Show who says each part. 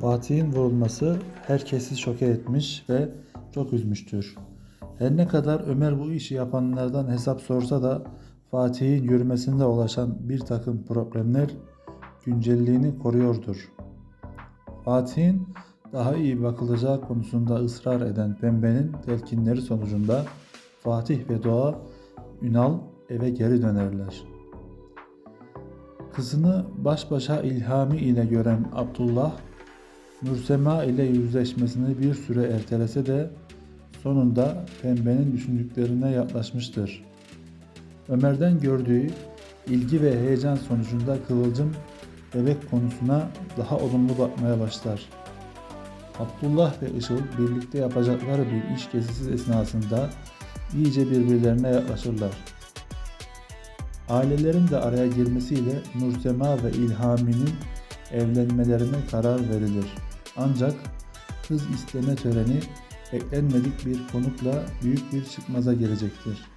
Speaker 1: Fatih'in vurulması herkesi şoke etmiş ve çok üzmüştür. Her ne kadar Ömer bu işi yapanlardan hesap sorsa da Fatih'in yürümesinde ulaşan bir takım problemler güncelliğini koruyordur. Fatih'in daha iyi bakılacağı konusunda ısrar eden Pembe'nin telkinleri sonucunda Fatih ve Doğa Ünal eve geri dönerler. Kızını baş başa İlhami ile gören Abdullah, Nursema ile yüzleşmesini bir süre ertelese de sonunda Pembe'nin düşündüklerine yaklaşmıştır. Ömer'den gördüğü ilgi ve heyecan sonucunda Kıvılcım bebek konusuna daha olumlu bakmaya başlar. Abdullah ve Işıl birlikte yapacakları bir iş gezisi esnasında iyice birbirlerine yaklaşırlar. Ailelerin de araya girmesiyle Nursema ve İlhami'nin evlenmelerine karar verilir. Ancak kız isteme töreni beklenmedik bir konukla büyük bir çıkmaza gelecektir.